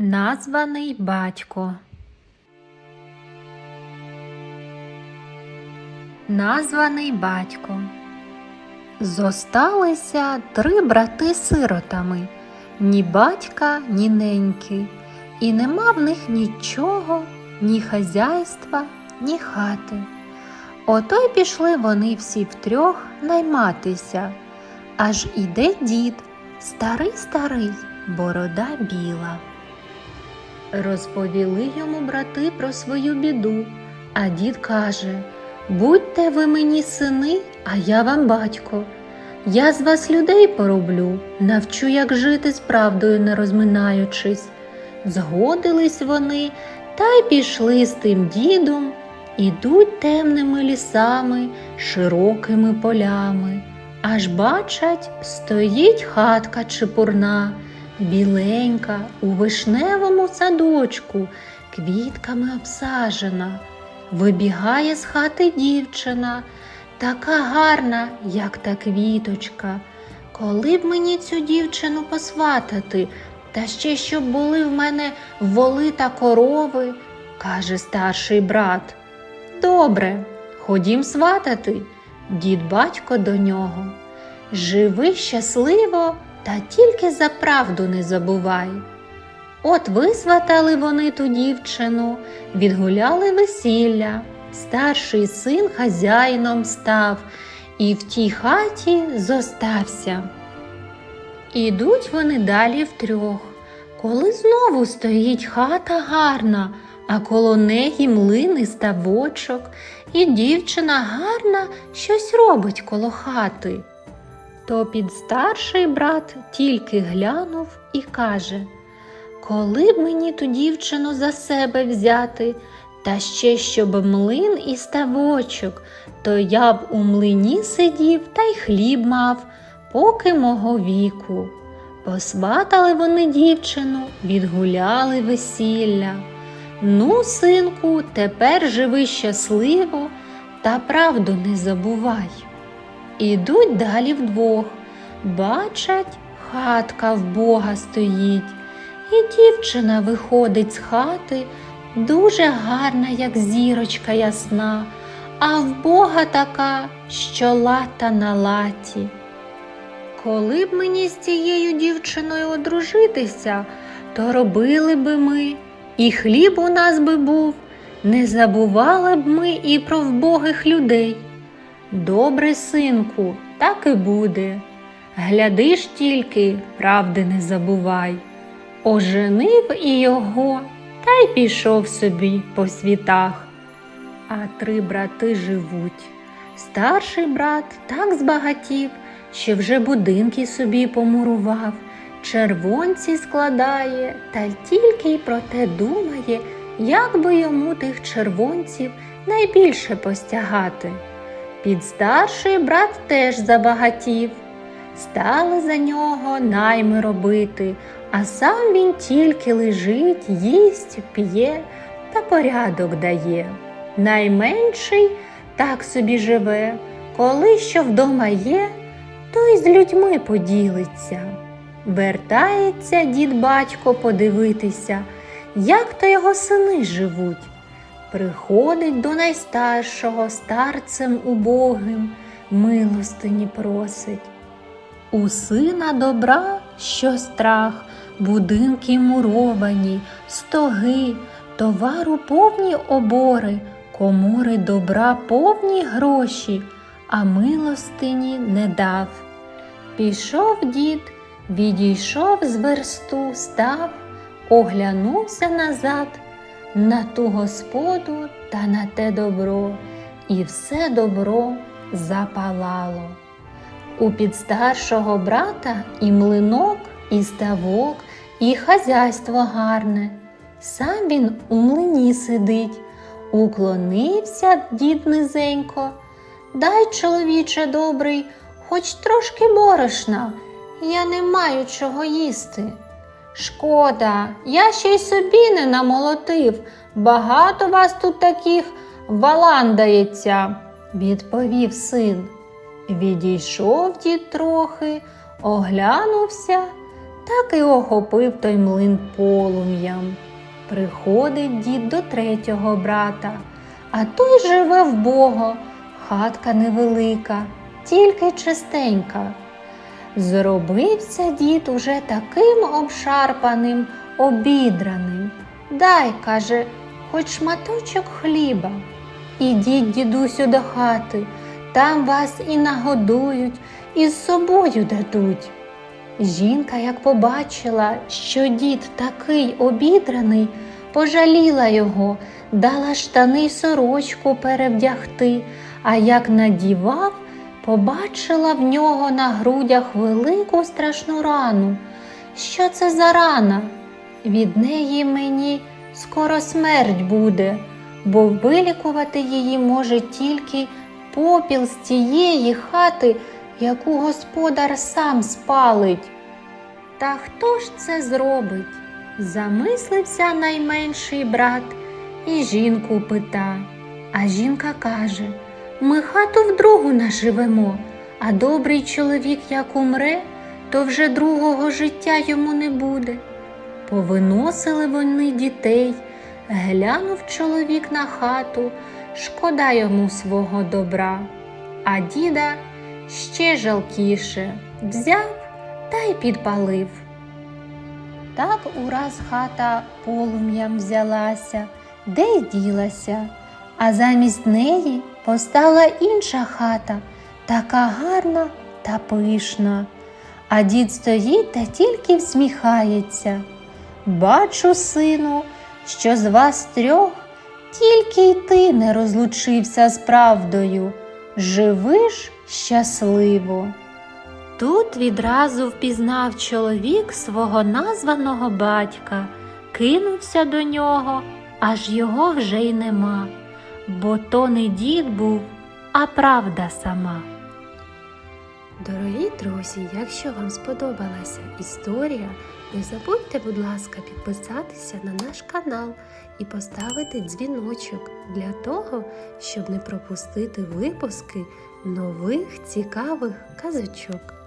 Названий батько. Названий батько. Зосталися три брати сиротами, ні батька, ні неньки, і нема в них нічого, ні хазяйства, ні хати. Ото й пішли вони всі втрьох найматися. Аж іде дід, старий старий, борода біла. Розповіли йому брати про свою біду, а дід каже Будьте ви мені сини, а я вам батько. Я з вас людей пороблю, навчу, як жити з правдою не розминаючись. Згодились вони та й пішли з тим дідом, ідуть темними лісами, широкими полями. Аж бачать, стоїть хатка чепурна, біленька, у вишневому садочку, квітками обсажена. Вибігає з хати дівчина, така гарна, як та квіточка. Коли б мені цю дівчину посватати, та ще щоб були в мене воли та корови, каже старший брат. Добре, ходім сватати, дід батько до нього. Живи щасливо, та тільки за правду не забувай. От висватали вони ту дівчину, відгуляли весілля, старший син хазяїном став і в тій хаті зостався. Ідуть вони далі втрьох, коли знову стоїть хата гарна, а коло неї млин і ставочок, і дівчина гарна щось робить коло хати. То під старший брат тільки глянув і каже коли б мені ту дівчину за себе взяти, та ще щоб млин і ставочок, то я б у млині сидів та й хліб мав, поки мого віку. Посватали вони дівчину, відгуляли весілля. Ну, синку, тепер живи щасливо та правду не забувай. Ідуть далі вдвох, бачать, хатка в Бога стоїть. І дівчина виходить з хати, дуже гарна, як зірочка ясна, а в Бога така, що лата на латі. Коли б мені з цією дівчиною одружитися, то робили би ми, і хліб у нас би був, не забували б ми і про вбогих людей. Добре, синку, так і буде. Гляди ж тільки, правди не забувай. Оженив і його та й пішов собі по світах. А три брати живуть. Старший брат так збагатів, що вже будинки собі помурував, червонці складає, та тільки й про те думає, як би йому тих червонців найбільше постягати. Під старший брат теж забагатів. Стали за нього найми робити, а сам він тільки лежить, їсть, п'є та порядок дає. Найменший так собі живе, коли що вдома є, то й з людьми поділиться. Вертається дід батько подивитися, як то його сини живуть. Приходить до найстаршого старцем убогим, милостині просить. У сина добра, що страх, будинки муровані, стоги, товару повні обори, комори добра повні гроші, а милостині не дав. Пішов дід, відійшов з версту, став, оглянувся назад на ту господу та на те добро, і все добро запалало. У підстаршого брата і млинок, і ставок, і хазяйство гарне. Сам він у млині сидить, уклонився дід низенько. Дай, чоловіче добрий, хоч трошки борошна, я не маю чого їсти. Шкода, я ще й собі не намолотив. Багато вас тут таких валандається, відповів син. Відійшов дід трохи, оглянувся так і охопив той млин полум'ям. Приходить дід до третього брата, а той живе вбого, хатка невелика, тільки чистенька. Зробився дід уже таким обшарпаним, обідраним. Дай, каже, хоч шматочок хліба. Ідіть, дідусю, до хати, там вас і нагодують, і з собою дадуть. Жінка, як побачила, що дід такий обідраний, пожаліла його, дала штани й сорочку перевдягти, а як надівав, побачила в нього на грудях велику страшну рану. Що це за рана? Від неї мені скоро смерть буде, бо вилікувати її може тільки попіл з тієї хати, яку господар сам спалить. Та хто ж це зробить? Замислився найменший брат і жінку пита. А жінка каже: Ми хату вдругу наживемо, а добрий чоловік як умре, то вже другого життя йому не буде. Повиносили вони дітей, глянув чоловік на хату, шкода йому свого добра, а діда ще жалкіше взяв та й підпалив. Так ураз хата полум'ям взялася, де й ділася, а замість неї постала інша хата, така гарна та пишна. А дід стоїть та тільки всміхається. Бачу, сину, що з вас трьох тільки й ти не розлучився з правдою. Живи ж щасливо. Тут відразу впізнав чоловік свого названого батька, кинувся до нього, аж його вже й нема, бо то не дід був, а правда сама. Дорогі друзі, якщо вам сподобалася історія, не забудьте, будь ласка, підписатися на наш канал і поставити дзвіночок для того, щоб не пропустити випуски нових цікавих казочок.